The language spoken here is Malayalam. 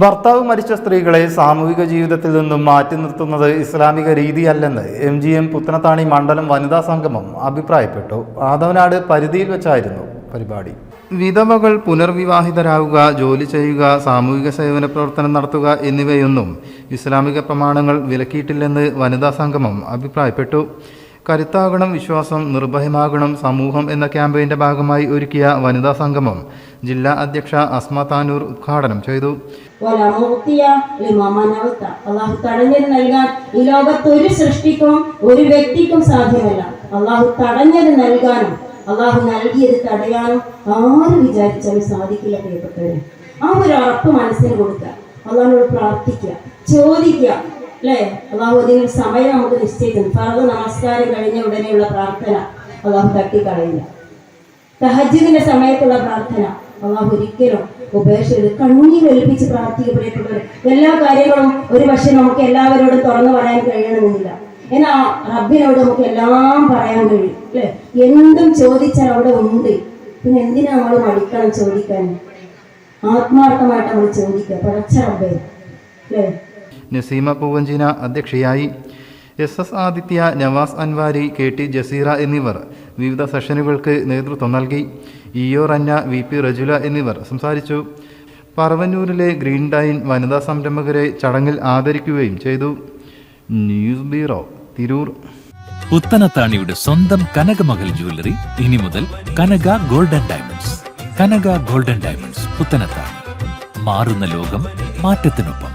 ഭർത്താവ് മരിച്ച സ്ത്രീകളെ സാമൂഹിക ജീവിതത്തിൽ നിന്നും മാറ്റി നിർത്തുന്നത് ഇസ്ലാമിക രീതിയല്ലെന്ന് എം ജി എം പുത്തനത്താണി മണ്ഡലം വനിതാ സംഗമം അഭിപ്രായപ്പെട്ടു. ആദവനാട് പരിധിയിൽ വെച്ചായിരുന്നു പരിപാടി. വിധവകൾ പുനർവിവാഹിതരാവുക ജോലി ചെയ്യുക സാമൂഹിക സേവന പ്രവർത്തനം നടത്തുക എന്നിവയൊന്നും ഇസ്ലാമിക പ്രമാണങ്ങൾ വിലക്കിയിട്ടില്ലെന്ന് വനിതാ സംഗമം അഭിപ്രായപ്പെട്ടു. കരുത്താകണം വിശ്വാസം നിർഭയമാകണം സമൂഹം എന്ന ക്യാമ്പയിന്റെ ഭാഗമായി ഒരുക്കിയ വനിതാ സംഗമം ജില്ലാ അധ്യക്ഷ അസ്മ താനൂർ ഉദ്ഘാടനം ചെയ്തു. അള്ളാഹു തടഞ്ഞത് നൽകാൻ ഈ ലോകത്ത് ഒരു സൃഷ്ടിക്കും ഒരു വ്യക്തിക്കും സാധ്യമല്ല. അള്ളാഹു തടഞ്ഞത് നൽകാനും അള്ളാഹു നൽകിയത് തടയാനും ആര് വിചാരിച്ചാലും സാധിക്കില്ല പ്രിയപ്പെട്ടവരെ. ആ ഒരു ഉറപ്പ് മനസ്സിന് കൊടുക്കുക. അള്ളാഹിനോട് പ്രാർത്ഥിക്കുക ചോദിക്കുക അല്ലേ? അള്ളാഹു അതിന് സമയം നമുക്ക് നിശ്ചയിക്കുന്നു ഫർദ് നമസ്കാരം കഴിഞ്ഞ ഉടനെയുള്ള പ്രാർത്ഥന അള്ളാഹു തട്ടിക്കളയില്ല തഹജിദിന്റെ സമയത്തുള്ള പ്രാർത്ഥന അള്ളാഹു ഒരിക്കലും ഉപേക്ഷിച്ചത് കണ്ണീർ ഒലിപ്പിച്ച് പ്രാർത്ഥിക്കപ്പെടേണ്ടവർ. എല്ലാ കാര്യങ്ങളും ഒരു പക്ഷെ നമുക്ക് എല്ലാവരോടും തുറന്നു പറയാൻ കഴിയണമെന്നില്ല. എന്നാ റബ്ബിനോട് നമുക്ക് എല്ലാം പറയാൻ കഴിയും അല്ലെ? എന്തും ചോദിച്ചാൽ അവിടെ ഉണ്ട്. പിന്നെ എന്തിനാ നമ്മൾ മടിക്കണം ചോദിക്കാൻ? ആത്മാർത്ഥമായിട്ട് നമ്മൾ ചോദിക്കുക. പടച്ച റബ്ബേ അല്ലേ? നസീമ പൂവഞ്ചിന അധ്യക്ഷയായി S S Aditya Nawas Anwari K T Jaseera എന്നിവർ വിവിധ സെഷനുകൾക്ക് നേതൃത്വം നൽകി. ഇയോ റന്ന വി പി റജുല എന്നിവർ സംസാരിച്ചു. പറവന്നൂരിലെ ഗ്രീൻ ഡൈൻ വനിതാ സംരംഭകരെ ചടങ്ങിൽ ആദരിക്കുകയും ചെയ്തു. News bureau Tirur. പുത്തനത്താണിയുടെ സ്വന്തം കനകമകൽ ജ്വല്ലറി ഇനി മുതൽ Kanaka golden diamonds. Kanaka golden diamonds Puthanathani മാറുന്ന ലോകം മാറ്റത്തിനൊപ്പം.